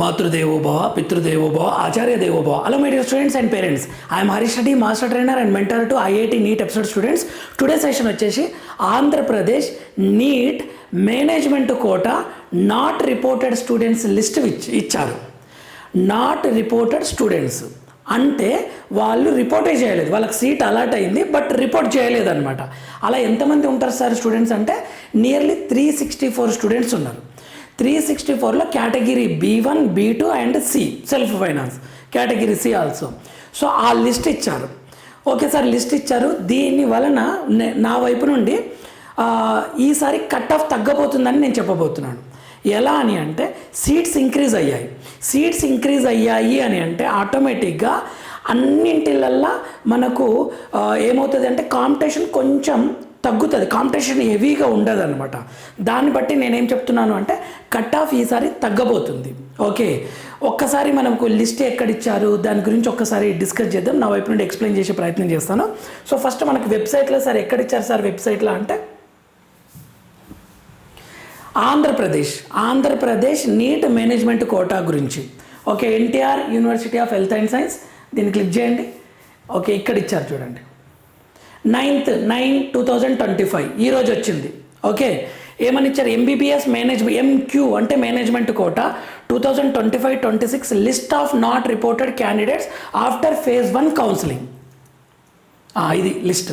మాతృదేవో భవ పితృదేవో భవ ఆచార్య దేవో భవ hello my dear students and parents I'm Harish Reddy master trainer and mentor to IIT NEET episode students today session వచ్చేసి Andhra Pradesh NEET management quota not reported students list ఇచ్చారు. Not reported students అంటే వాళ్ళు రిపోర్టే చేయలేదు. వాళ్ళకి seat allot అయింది but report చేయలేదు అనమాట అలా ఎంతమంది ఉంటారు సార్ స్టూడెంట్స్ అంటే nearly three sixty four students ఉన్నారు. త్రీ సిక్స్టీ ఫోర్లో category B one B two and C self finance. Category C also. So ఆ లిస్ట్ ఇచ్చారు. ఓకే సార్ లిస్ట్ ఇచ్చారు. దీని వలన నా వైపు నుండి ఈసారి కట్ ఆఫ్ తగ్గబోతుందని నేను చెప్పబోతున్నాను. ఎలా అని అంటే సీట్స్ ఇంక్రీజ్ అయ్యాయి. సీట్స్ ఇంక్రీజ్ అయ్యాయి అని అంటే ఆటోమేటిక్గా అన్నింటిలల్లా మనకు ఏమవుతుంది అంటే కాంపిటీషన్ కొంచెం తగ్గుతుంది. కాంపిటీషన్ హెవీగా ఉండదు అనమాట దాన్ని బట్టి నేనేం చెప్తున్నాను అంటే కట్ ఆఫ్ ఈసారి తగ్గబోతుంది. ఓకే. ఒక్కసారి మనకు లిస్ట్ ఎక్కడిచ్చారు? దాని గురించి ఒక్కసారి డిస్కస్ చేద్దాం. నా వైపు నుండి ఎక్స్ప్లెయిన్ చేసే ప్రయత్నం చేస్తాను. సో ఫస్ట్ మనకు వెబ్సైట్లో సార్ ఎక్కడిచ్చారు సార్ వెబ్సైట్లో అంటే Andhra Pradesh. Andhra Pradesh NEET management quota గురించి. Okay NTR university of health and science. దీన్ని క్లిక్ చేయండి. ఓకే ఇక్కడ ఇచ్చారు చూడండి. Ninth nine two thousand twenty five ఈరోజు వచ్చింది. ఓకే? ఏమని ఇచ్చారు? ఎంబీబీఎస్ మేనేజ్మెంట్ ఎంక్యూ అంటే management quota two thousand twenty five twenty six list of not reported candidates after phase one counselling ఇది లిస్ట్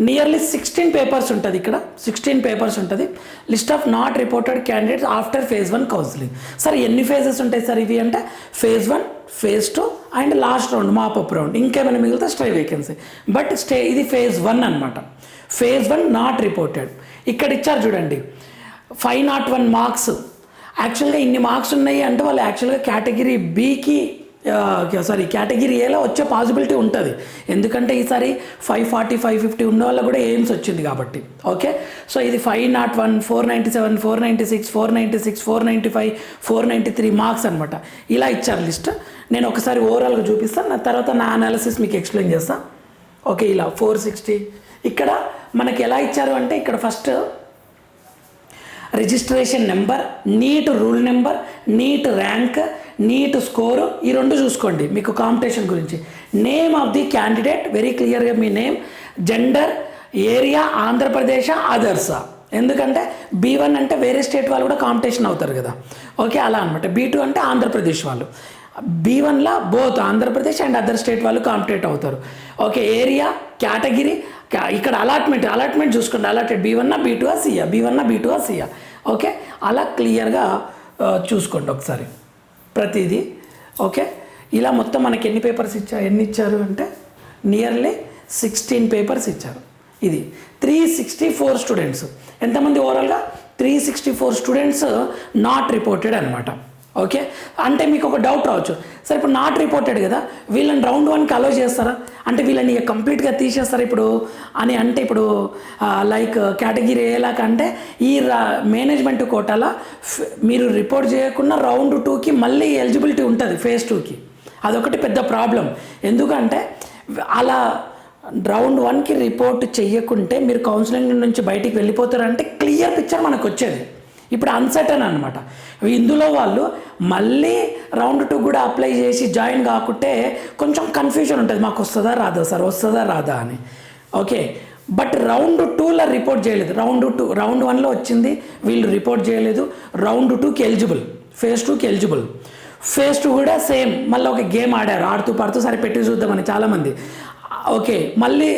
నియర్లీ సిక్స్టీన్ పేపర్స్ ఉంటుంది ఇక్కడ. Sixteen papers ఉంటుంది. List of not reported candidates after phase one counselling sir ఎన్ని phases ఉంటాయి sir ఇవి అంటే? Phase one phase two and last round mop up round ఇంకేమైనా మిగిలితే స్టే వేకెన్సీ బట్ స్టే ఇది ఫేజ్ వన్ అనమాట ఫేజ్ వన్ నాట్ రిపోర్టెడ్ ఇక్కడ ఇచ్చారు చూడండి. ఫైవ్ నాట్ వన్ మార్క్స్ యాక్చువల్గా ఇన్ని మార్క్స్ ఉన్నాయి అంటే వాళ్ళు యాక్చువల్గా కేటగిరీ బీకి సారీ కేటగిరీ ఏలో వచ్చే పాసిబిలిటీ ఉంటుంది. ఎందుకంటే ఈసారి ఫైవ్ ఫార్టీ ఫైవ్ ఫిఫ్టీ ఉన్న వాళ్ళ కూడా ఎయిమ్స్ వచ్చింది కాబట్టి. ఓకే? సో ఇది five naught one four ninety seven four ninety six four ninety six four ninety five four ninety three marks అనమాట ఇలా ఇచ్చారు లిస్ట్ నేను ఒకసారి ఓవరాల్గా చూపిస్తాను నా తర్వాత నా అనాలిసిస్ మీకు ఎక్స్ప్లెయిన్ చేస్తాను ఓకే ఇలా ఫోర్ సిక్స్టీ ఇక్కడ మనకి ఎలా ఇచ్చారు అంటే ఇక్కడ first registration number NEET roll number NEET rank NEET score. ఈ రెండు చూసుకోండి మీకు కాంపిటీషన్ గురించి. Name of the candidate very క్లియర్గా మీ name gender area Andhra Pradesh others ఎందుకంటే బీ వన్ అంటే వేరే స్టేట్ వాళ్ళు కూడా కాంపిటీషన్ అవుతారు కదా. ఓకే అలా అనమాట బీ టూ అంటే ఆంధ్రప్రదేశ్ వాళ్ళు. బీ వన్లో both Andhra Pradesh and other state వాళ్ళు కాంపిటేట్ అవుతారు. ఓకే ఏరియా కేటగిరీ ఇక్కడ అలాట్మెంట్ అలాట్మెంట్ చూసుకోండి. అలాటెడ్ బీ వన్నా బీ టూ ఆ సియా బీ వన్నా బీ టూ ఆ సియా ఓకే అలా క్లియర్గా చూసుకోండి ఒకసారి. ప్రతిదీ. ఓకే? ఇలా మొత్తం మనకి ఎన్ని పేపర్స్ ఇచ్చారు ఎన్ని ఇచ్చారు అంటే నియర్లీ సిక్స్టీన్ పేపర్స్ ఇచ్చారు. ఇది త్రీ సిక్స్టీ ఫోర్ స్టూడెంట్స్. ఎంతమంది ఓవరాల్గా three sixty four students not reported అనమాట ఓకే? అంటే మీకు ఒక డౌట్ రావచ్చు. సరే ఇప్పుడు నాట్ రిపోర్టెడ్ కదా వీళ్ళని రౌండ్ వన్కి అలో చేస్తారా? అంటే వీళ్ళని కంప్లీట్గా తీసేస్తారా ఇప్పుడు? అని అంటే ఇప్పుడు లైక్ కేటగిరీ ఏలాగా అంటే ఈ మేనేజ్మెంట్ కోటాలో మీరు రిపోర్ట్ చేయకుండా రౌండ్ టూకి మళ్ళీ ఎలిజిబిలిటీ ఉంటుంది ఫేజ్ టూకి అదొకటి పెద్ద ప్రాబ్లం ఎందుకంటే అలా రౌండ్ వన్కి రిపోర్ట్ చెయ్యకుంటే మీరు కౌన్సిలింగ్ నుంచి బయటికి వెళ్ళిపోతారంటే క్లియర్ పిక్చర్ మనకు వచ్చేది ఇప్పుడు అన్సర్టన్ అనమాట ఇందులో వాళ్ళు మళ్ళీ రౌండ్ టూ కూడా అప్లై చేసి జాయిన్ కాకుంటే కొంచెం కన్ఫ్యూజన్ ఉంటుంది. మాకు వస్తుందా రాదా సార్? వస్తుందా రాదా అని. ఓకే బట్ రౌండ్ టూలో రిపోర్ట్ చేయలేదు. రౌండ్ టూ రౌండ్ వన్లో వచ్చింది. వీళ్ళు రిపోర్ట్ చేయలేదు. రౌండ్ టూకి ఎలిజిబుల్ ఫేజ్ టూకి ఎలిజిబుల్ ఫేజ్ టూ కూడా సేమ్ మళ్ళీ ఒక గేమ్ ఆడారు. ఆడుతూ పాడుతూ సరే పెట్టి చూద్దామని చాలామంది. ఓకే మళ్ళీ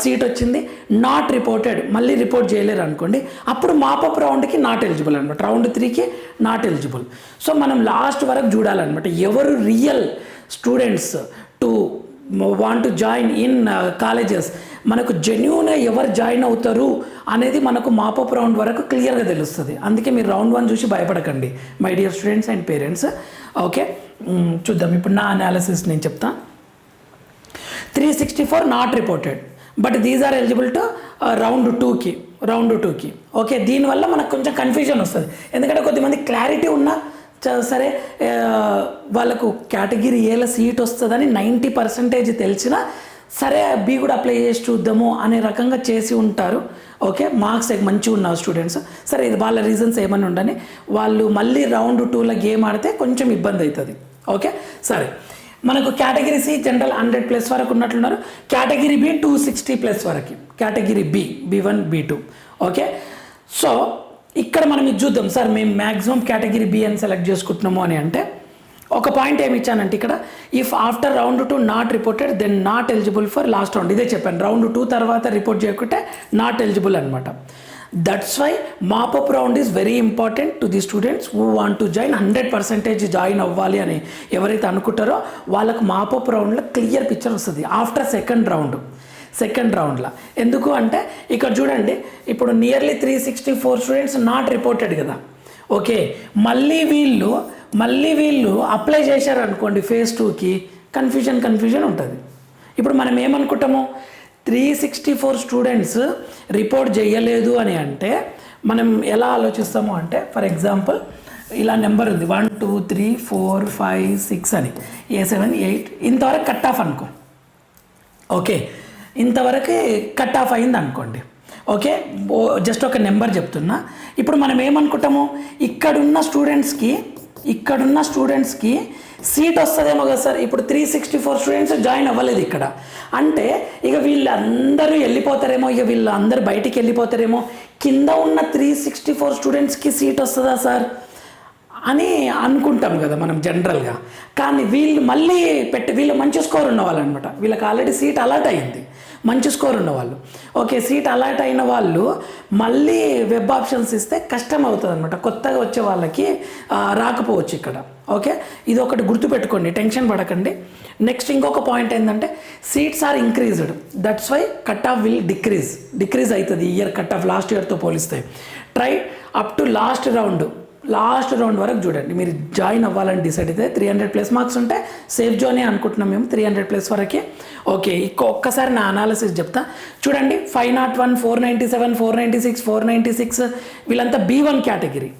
సీట్ వచ్చింది. నాట్ రిపోర్టెడ్ మళ్ళీ రిపోర్ట్ చేయలేరు అనుకోండి. అప్పుడు మాపప్ రౌండ్కి నాట్ ఎలిజిబుల్ అనమాట రౌండ్ త్రీకి నాట్ ఎలిజిబుల్ సో మనం లాస్ట్ వరకు చూడాలన్నమాట. ఎవరు real students to want to join in colleges మనకు జెన్యున్గా ఎవరు జాయిన్ అవుతారు అనేది మనకు మాపప్ రౌండ్ వరకు క్లియర్గా తెలుస్తుంది. అందుకే మీరు రౌండ్ వన్ చూసి భయపడకండి. My dear students and parents okay? చూద్దాం. ఇప్పుడు నా అనాలిసిస్ నేను చెప్తాను three sixty four not reported but these are eligible to round టూకి రౌండ్ టూకి ఓకే దీనివల్ల మనకు కొంచెం కన్ఫ్యూజన్ వస్తుంది. ఎందుకంటే కొద్దిమంది క్లారిటీ ఉన్నా చ- సరే వాళ్ళకు కేటగిరీ ఏల సీట్ వస్తుందని నైంటీ పర్సెంటేజ్ తెలిసినా సరే బి కూడా అప్లై చేసి చూద్దాము అనే రకంగా చేసి ఉంటారు. ఓకే మార్క్స్ మంచిగా ఉన్న స్టూడెంట్స్ సరే ఇది వాళ్ళ రీజన్స్ ఏమని ఉండని వాళ్ళు మళ్ళీ రౌండ్ టూలో గేమ్ ఆడితే కొంచెం ఇబ్బంది అవుతుంది. ఓకే సరే. మనకు category C general hundred plus వరకు ఉన్నట్లున్నారు. Category B two sixty plus వరకు. Category B B one B two. Okay? So ఇక్కడ మనం ఇది చూద్దాం. సార్ మేము మ్యాక్సిమం కేటగిరీ బి అని సెలెక్ట్ చేసుకుంటున్నాము అని అంటే ఒక పాయింట్ ఏమి ఇచ్చానంటే ఇక్కడ if after round two not reported then not eligible for last round ఇదే చెప్పాను. రౌండ్ టూ తర్వాత రిపోర్ట్ చేయకుంటే నాట్ ఎలిజిబుల్ అనమాట that's why mop up round is very important to the students who want to join hundred percentage join అవ్వాలి అని ఎవరైతే అనుకుంటారో వాళ్ళకు మాపప్ రౌండ్లో క్లియర్ పిక్చర్ వస్తుంది. ఆఫ్టర్ సెకండ్ రౌండ్ సెకండ్ రౌండ్లో ఎందుకు అంటే ఇక్కడ చూడండి ఇప్పుడు nearly three sixty four students not reported కదా. ఓకే మళ్ళీ వీళ్ళు మళ్ళీ వీళ్ళు అప్లై చేశారు అనుకోండి ఫేజ్ టూకి కన్ఫ్యూజన్ కన్ఫ్యూజన్ ఉంటుంది. ఇప్పుడు మనం ఏమనుకుంటాము? Three sixty four students report చేయలేదు అని అంటే మనం ఎలా ఆలోచిస్తాము అంటే ఫర్ ఎగ్జాంపుల్ ఇలా నెంబర్ ఉంది. One two three four five six అని. ఏ సెవెన్ ఎయిట్ ఇంతవరకు కట్ ఆఫ్ అనుకో. ఓకే? ఇంతవరకు కట్ ఆఫ్ అయింది అనుకోండి. ఓకే? జస్ట్ ఒక నెంబర్ చెప్తున్నా. ఇప్పుడు మనం ఏమనుకుంటాము? ఇక్కడున్న స్టూడెంట్స్కి ఇక్కడున్న స్టూడెంట్స్కి సీట్ వస్తుందేమో కదా సార్. ఇప్పుడు three sixty four students join అవ్వలేదు ఇక్కడ. అంటే ఇక వీళ్ళందరూ వెళ్ళిపోతారేమో ఇక వీళ్ళందరూ బయటికి వెళ్ళిపోతారేమో కింద ఉన్న త్రీ సిక్స్టీ ఫోర్ స్టూడెంట్స్కి సీట్ వస్తుందా సార్? అని అనుకుంటాం కదా మనం జనరల్గా కానీ వీళ్ళు మళ్ళీ పెట్టి వీళ్ళు మంచి స్కోర్ ఉన్న వాళ్ళు అనమాట వీళ్ళకి ఆల్రెడీ సీట్ అలాట్ అయింది. మంచి స్కోర్ ఉన్నవాళ్ళు. ఓకే సీట్ అలాట్ అయిన వాళ్ళు మళ్ళీ వెబ్ ఆప్షన్స్ ఇస్తే కష్టం అవుతుంది అనమాట కొత్తగా వచ్చే వాళ్ళకి రాకపోవచ్చు ఇక్కడ. ఓకే ఇది ఒకటి గుర్తుపెట్టుకోండి టెన్షన్ పడకండి. నెక్స్ట్ ఇంకొక పాయింట్ ఏంటంటే seats are increased. That's why cut off will decrease decrease అవుతుంది ఇయర్ కట్ ఆఫ్ లాస్ట్ ఇయర్తో పోలిస్తే. Try up to last round last round వరకు చూడండి. మీరు జాయిన్ అవ్వాలని డిసైడ్ అయితే త్రీ హండ్రెడ్ ప్లస్ మార్క్స్ ఉంటే సేఫ్ జోనే అనుకుంటున్నాం మేము త్రీ హండ్రెడ్ ప్లస్ వరకే. ఓకే ఇంకో ఒక్కసారి నా అనాలిసిస్ చెప్తా. చూడండి five naught one four ninety seven four ninety six four ninety six వీళ్ళంతా B one category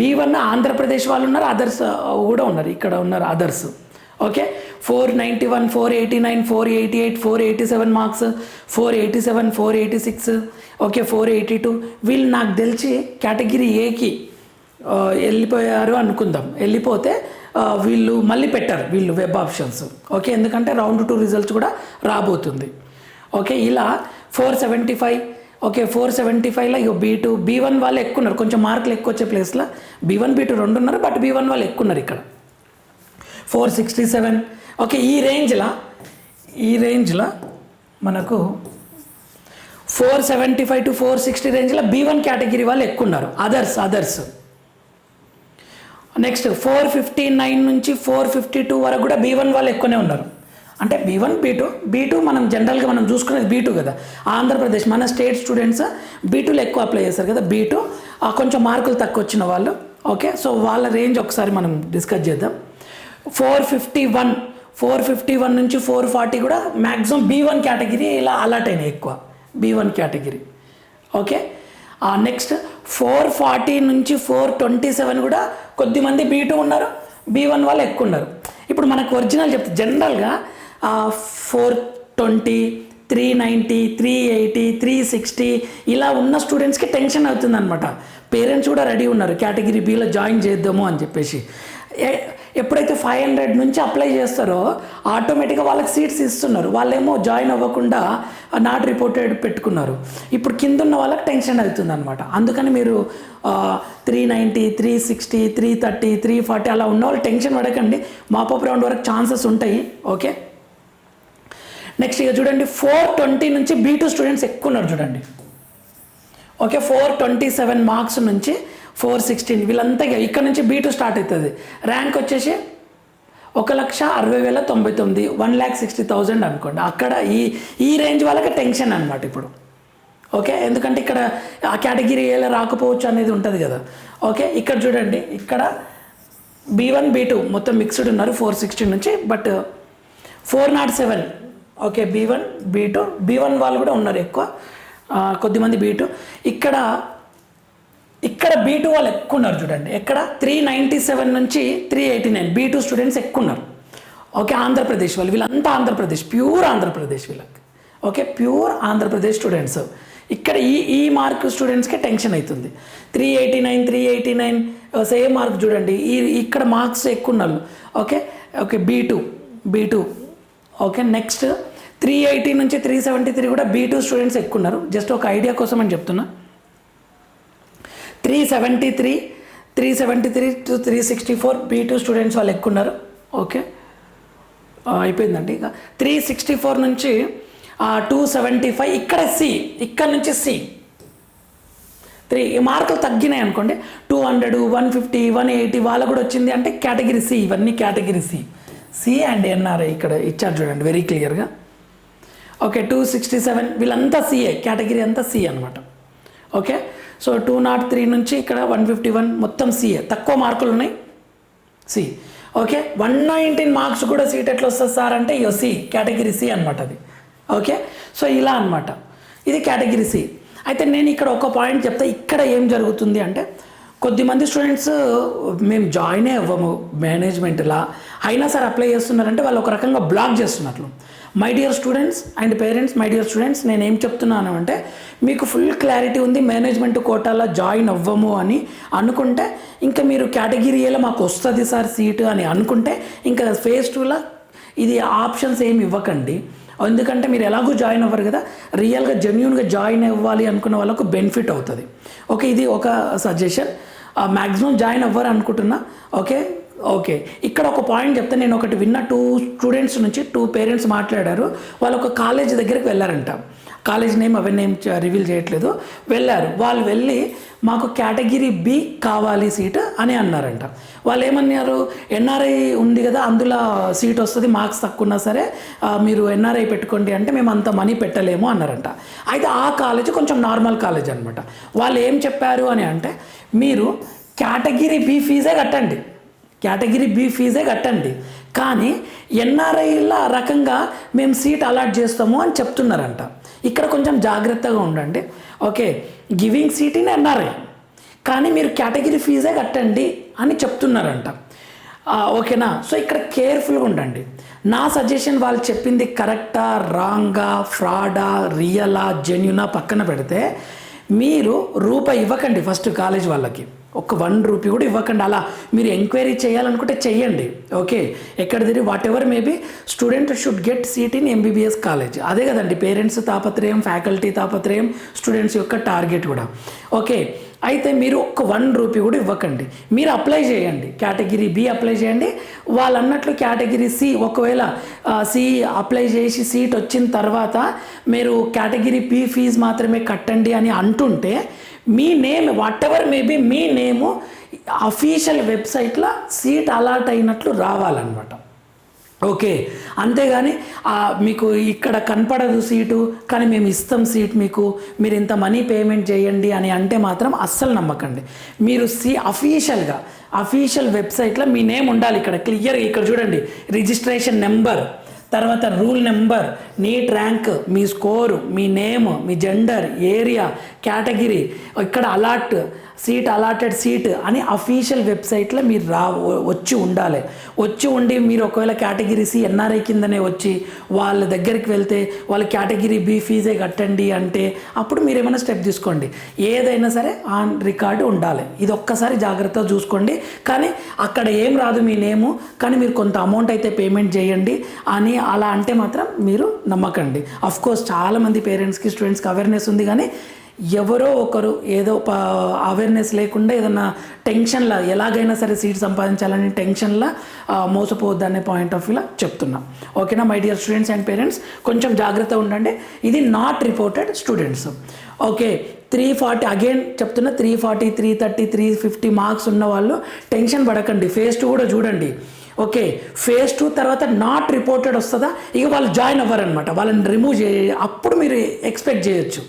B one Andhra Pradesh వాళ్ళు ఉన్నారు అదర్స్ uh, కూడా ఉన్నారు ఇక్కడ ఉన్నారు others okay four ninety one four eighty nine four eighty eight four eighty seven marks four eighty seven four eighty six okay four eighty two వీళ్ళు నాకు తెలిసి category ఏకి వెళ్ళిపోయారు అనుకుందాం. వెళ్ళిపోతే వీళ్ళు మళ్ళీ పెట్టారు వీళ్ళు వెబ్ ఆప్షన్స్. ఓకే? ఎందుకంటే రౌండ్ టూ రిజల్ట్స్ కూడా రాబోతుంది. ఓకే? ఇలా four seventy five okay? Four seventy ఫైవ్లో ఇక బీ టూ బీ వన్ వాళ్ళు ఎక్కువ ఉన్నారు కొంచెం మార్కులు ఎక్కువ వచ్చే ప్లేస్లో బీ వన్ బీ టూ రెండు ఉన్నారు బట్ బీ వన్ వాళ్ళు ఎక్కువ ఉన్నారు ఇక్కడ. Four sixty seven okay? ఈ రేంజ్లో ఈ రేంజ్లో మనకు four seventy five to four sixty రేంజ్లో బీ వన్ కేటగిరీ వాళ్ళు ఎక్కువ ఉన్నారు others others next four fifty nine నుంచి ఫోర్ ఫిఫ్టీ టూ వరకు కూడా బీ వన్ వాళ్ళు ఎక్కువనే ఉన్నారు. అంటే B one B two B two మనం జనరల్గా మనం చూసుకునేది బీ టూ కదా. ఆంధ్రప్రదేశ్ మన స్టేట్ స్టూడెంట్స్ బీ టూలో ఎక్కువ అప్లై చేస్తారు కదా. బీ టూ కొంచెం మార్కులు తక్కువ వచ్చిన వాళ్ళు. ఓకే సో వాళ్ళ రేంజ్ ఒకసారి మనం డిస్కస్ చేద్దాం. Four fifty one four fifty one నుంచి ఫోర్ ఫార్టీ కూడా మ్యాక్సిమం బీ వన్ కేటగిరీ ఇలా అలాట్ అయినాయి ఎక్కువ. B one category okay next four forty నుంచి ఫోర్ ట్వంటీ సెవెన్ కూడా కొద్దిమంది బీ టూ ఉన్నారు బీ వన్ వాళ్ళు ఎక్కువ ఉన్నారు. ఇప్పుడు మనకు ఒరిజినల్ చెప్తే జనరల్గా four twenty three ninety three eighty three sixty ఇలా ఉన్న స్టూడెంట్స్కి టెన్షన్ అవుతుంది అనమాట పేరెంట్స్ కూడా రెడీ ఉన్నారు కేటగిరీ బీలో జాయిన్ చేద్దాము అని చెప్పేసి. ఎప్పుడైతే ఫైవ్ హండ్రెడ్ నుంచి అప్లై చేస్తారో ఆటోమేటిక్గా వాళ్ళకి సీట్స్ ఇస్తున్నారు. వాళ్ళేమో జాయిన్ అవ్వకుండా నాట్ రిపోర్టెడ్ పెట్టుకున్నారు. ఇప్పుడు కింద ఉన్న వాళ్ళకి టెన్షన్ అవుతుంది అనమాట అందుకని మీరు three ninety three sixty three thirty three forty అలా ఉన్న వాళ్ళు టెన్షన్ పడకండి. మాపప్ రౌండ్ వరకు ఛాన్సెస్ ఉంటాయి. ఓకే? నెక్స్ట్ ఇక చూడండి ఫోర్ ట్వంటీ నుంచి బీ టూ స్టూడెంట్స్ ఎక్కువ ఉన్నారు చూడండి. Okay? Four twenty seven marks నుంచి ఫోర్ సిక్స్టీన్ వీళ్ళంతా ఇక్కడ నుంచి బీ టూ స్టార్ట్ అవుతుంది. ర్యాంక్ వచ్చేసి ఒక లక్ష అరవై వేల తొంభై తొమ్మిది వన్ ల్యాక్ సిక్స్టీ థౌజండ్ అనుకోండి. అక్కడ ఈ ఈ రేంజ్ వాళ్ళకి టెన్షన్ అనమాట ఇప్పుడు. ఓకే ఎందుకంటే ఇక్కడ ఆ కేటగిరీ ఏలా రాకపోవచ్చు అనేది ఉంటుంది కదా. ఓకే ఇక్కడ చూడండి. ఇక్కడ బీ వన్ బీ టూ మొత్తం మిక్స్డ్ ఉన్నారు ఫోర్ సిక్స్టీ నుంచి but four naught seven. Okay B one B two B one వాళ్ళు కూడా ఉన్నారు ఎక్కువ. కొద్దిమంది బీ టూ ఇక్కడ ఇక్కడ బీ టూ వాళ్ళు ఎక్కువ ఉన్నారు చూడండి. ఎక్కడ? త్రీ నైంటీ సెవెన్ నుంచి three eighty nine B two students ఎక్కువ ఉన్నారు ఓకే ఆంధ్రప్రదేశ్ వాళ్ళు. వీళ్ళంతా ఆంధ్రప్రదేశ్. ప్యూర్ ఆంధ్రప్రదేశ్ వీళ్ళకి. ఓకే ప్యూర్ ఆంధ్రప్రదేశ్ స్టూడెంట్స్ ఇక్కడ ఈ ఈ మార్క్ స్టూడెంట్స్కి టెన్షన్ అవుతుంది. Three eighty nine three eighty nine same mark చూడండి. ఈ ఇక్కడ మార్క్స్ ఎక్కువ ఉన్నారు okay okay B two B two okay next three eighty నుంచి త్రీ సెవెంటీ త్రీ కూడా బీ టూ స్టూడెంట్స్ ఎక్కువ ఉన్నారు జస్ట్ ఒక ఐడియా కోసం అని చెప్తున్నా. Three seventy three three seventy three to three sixty four B two students వాళ్ళు ఎక్కున్నారు ఓకే అయిపోయిందండి ఇక. త్రీ సిక్స్టీ ఫోర్ నుంచి టూ సెవెంటీ ఫైవ్ ఇక్కడ సి ఇక్కడ నుంచి సి త్రీ మార్కులు తగ్గినాయి అనుకోండి. Two hundred one fifty one eighty వాళ్ళకు కూడా వచ్చింది అంటే కేటగిరీ సి ఇవన్నీ category C C and NRI ఇక్కడ ఇచ్చారు చూడండి వెరీ క్లియర్గా ఓకే టూ సిక్స్టీ సెవెన్ వీళ్ళంతా సిఏ కేటగిరీ అంతా సి అనమాట okay so two naught three నుంచి ఇక్కడ వన్ ఫిఫ్టీ వన్ మొత్తం సిఏ తక్కువ మార్కులు ఉన్నాయి? C okay? One nineteen marks కూడా సీట్ ఎట్లా వస్తుంది సార్ అంటే ఇయో సి కేటగిరీ సి అనమాట అది. ఓకే? సో ఇలా అనమాట ఇది కేటగిరీ సి అయితే నేను ఇక్కడ ఒక పాయింట్ చెప్తా. ఇక్కడ ఏం జరుగుతుంది అంటే కొద్దిమంది స్టూడెంట్స్ మేము జాయినే అవ్వము మేనేజ్మెంట్లా. అయినా సరే అప్లై చేస్తున్నారంటే వాళ్ళు ఒక రకంగా బ్లాక్ చేస్తున్నట్లు. My dear students and parents my dear students నేను ఏం చెప్తున్నాను అంటే మీకు ఫుల్ క్లారిటీ ఉంది మేనేజ్మెంట్ కోటాలో జాయిన్ అవ్వము అని అనుకుంటే ఇంకా మీరు కేటగిరీలో మాకు వస్తుంది సార్ సీటు అని అనుకుంటే ఇంకా ఫేజ్ టూలో ఇది ఆప్షన్స్ ఏమి ఇవ్వకండి. ఎందుకంటే మీరు ఎలాగో జాయిన్ అవ్వరు కదా రియల్గా జెన్యున్గా జాయిన్ అవ్వాలి అనుకున్న వాళ్ళకు బెనిఫిట్ అవుతుంది. ఓకే ఇది ఒక సజెషన్ మ్యాక్సిమం జాయిన్ అవ్వరు అనుకుంటున్నా. Okay okay. ఇక్కడ ఒక పాయింట్ చెప్తే నేను ఒకటి విన్న టూ స్టూడెంట్స్ నుంచి టూ పేరెంట్స్ మాట్లాడారు. వాళ్ళు ఒక కాలేజ్ దగ్గరికి వెళ్ళారంట. కాలేజ్ నేమ్ అవన్నీ నేమ్ రివీల్ చేయట్లేదు. వెళ్ళారు. వాళ్ళు వెళ్ళి మాకు కేటగిరీ బి కావాలి సీట్ అని అన్నారంట. వాళ్ళు ఏమన్నారు? ఎన్ఆర్ఐ ఉంది కదా అందులో సీట్ వస్తుంది మార్క్స్ తక్కువ ఉన్నా సరే మీరు ఎన్ఆర్ఐ పెట్టుకోండి అంటే మేము అంత మనీ పెట్టలేము అన్నారంట. అయితే ఆ కాలేజ్ కొంచెం నార్మల్ కాలేజ్ అనమాట వాళ్ళు ఏం చెప్పారు అని అంటే మీరు కేటగిరీ బి ఫీజే కట్టండి. కేటగిరీ బి ఫీజే కట్టండి. కానీ ఎన్ఆర్ఐల రకంగా మేము సీట్ అలాట్ చేస్తాము అని చెప్తున్నారంట. ఇక్కడ కొంచెం జాగ్రత్తగా ఉండండి. Okay giving seat in NRI. కానీ మీరు కేటగిరీ ఫీజే కట్టండి అని చెప్తున్నారంట. ఓకేనా? సో ఇక్కడ కేర్ఫుల్గా ఉండండి. నా సజెషన్ వాళ్ళు చెప్పింది కరెక్టా రాంగా ఫ్రాడా రియలా జెన్యునా పక్కన పెడితే మీరు రూపాయి ఇవ్వకండి ఫస్ట్ కాలేజ్ వాళ్ళకి. ఒక వన్ రూపీ కూడా ఇవ్వకండి. అలా మీరు ఎంక్వైరీ చేయాలనుకుంటే చెయ్యండి. ఓకే? ఎక్కడ తిరిగి whatever maybe student should get seat in MBBS college అదే కదండి పేరెంట్స్ తాపత్రయం ఫ్యాకల్టీ తాపత్రయం స్టూడెంట్స్ యొక్క టార్గెట్ కూడా. ఓకే? అయితే మీరు ఒక్క వన్ రూపీ కూడా ఇవ్వకండి. మీరు అప్లై చేయండి. కేటగిరీ బి అప్లై చేయండి. వాళ్ళు అన్నట్లు కేటగిరీ సి ఒకవేళ సి అప్లై చేసి సీట్ వచ్చిన తర్వాత మీరు కేటగిరీ పి ఫీజు మాత్రమే కట్టండి అని అంటుంటే మీ నేమ్ వాట్ ఎవర్ మేబీ మీ నేము అఫీషియల్ వెబ్సైట్లో సీట్ అలాట్ అయినట్లు రావాలన్నమాట. ఓకే. అంతేగాని మీకు ఇక్కడ కనపడదు సీటు కానీ మేము ఇస్తాం సీట్ మీకు మీరు ఇంత మనీ పేమెంట్ చేయండి అని అంటే మాత్రం అస్సలు నమ్మకండి. మీరు సీ అఫీషియల్గా అఫీషియల్ వెబ్సైట్లో మీ నేమ్ ఉండాలి ఇక్కడ క్లియర్ ఇక్కడ చూడండి. Registration number. తర్వాత రూల్ నెంబర్ నీట్ ర్యాంక్ మీ స్కోరు మీ నేమ్ మీ జెండర్ ఏరియా కేటగిరీ ఇక్కడ అలాట్ సీట్ అలాటెడ్ సీట్ అని అఫీషియల్ వెబ్సైట్లో మీరు రా వచ్చి ఉండాలి. వచ్చి ఉండి మీరు ఒకవేళ కేటగిరీ సి ఎన్ఆర్ఐ కిందనే వచ్చి వాళ్ళ దగ్గరికి వెళ్తే వాళ్ళ కేటగిరీ బి ఫీజే కట్టండి అంటే అప్పుడు మీరు ఏమైనా స్టెప్ తీసుకోండి. ఏదైనా సరే ఆన్ రికార్డు ఉండాలి. ఇది ఒక్కసారి జాగ్రత్తగా చూసుకోండి. కానీ అక్కడ ఏం రాదు మీ నేము కానీ మీరు కొంత అమౌంట్ అయితే పేమెంట్ చేయండి అని అలా అంటే మాత్రం మీరు నమ్మకండి. అఫ్ కోర్స్ చాలామంది పేరెంట్స్కి స్టూడెంట్స్కి అవేర్నెస్ ఉంది కానీ ఎవరో ఒకరు ఏదో అవేర్నెస్ లేకుండా ఏదన్నా టెన్షన్లా ఎలాగైనా సరే సీట్ సంపాదించాలని టెన్షన్లా మోసపోవద్దు అనే పాయింట్ ఆఫ్ వ్యూలో చెప్తున్నా. ఓకేనా my dear students and parents కొంచెం జాగ్రత్త ఉండండి. ఇది not reported students okay three forty again చెప్తున్నా three forty three thirty three fifty marks ఉన్న వాళ్ళు టెన్షన్ పడకండి. ఫేస్ టూ కూడా చూడండి. ఓకే ఫేజ్ టూ తర్వాత నాట్ రిపోర్టెడ్ వస్తుందా? ఇక వాళ్ళు జాయిన్ అవ్వరనమాట వాళ్ళని రిమూవ్ చే అప్పుడు మీరు ఎక్స్పెక్ట్ చేయొచ్చు.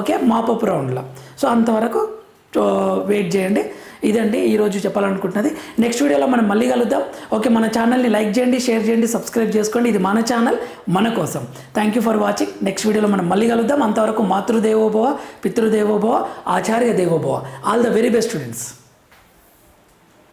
ఓకే మాపప్ రౌండ్లో. సో అంతవరకు వెయిట్ చేయండి. ఇదండి ఈరోజు చెప్పాలనుకుంటున్నది. నెక్స్ట్ వీడియోలో మనం మళ్ళీ కలుద్దాం. ఓకే మన ఛానల్ని లైక్ చేయండి షేర్ చేయండి సబ్స్క్రైబ్ చేసుకోండి. ఇది మన ఛానల్ మన కోసం. Thank you for watching next వీడియోలో మనం మళ్ళీ కలుద్దాం. అంతవరకు మాతృదేవోభవ పితృదేవోభవ ఆచార్య దేవోభవ. All the very best students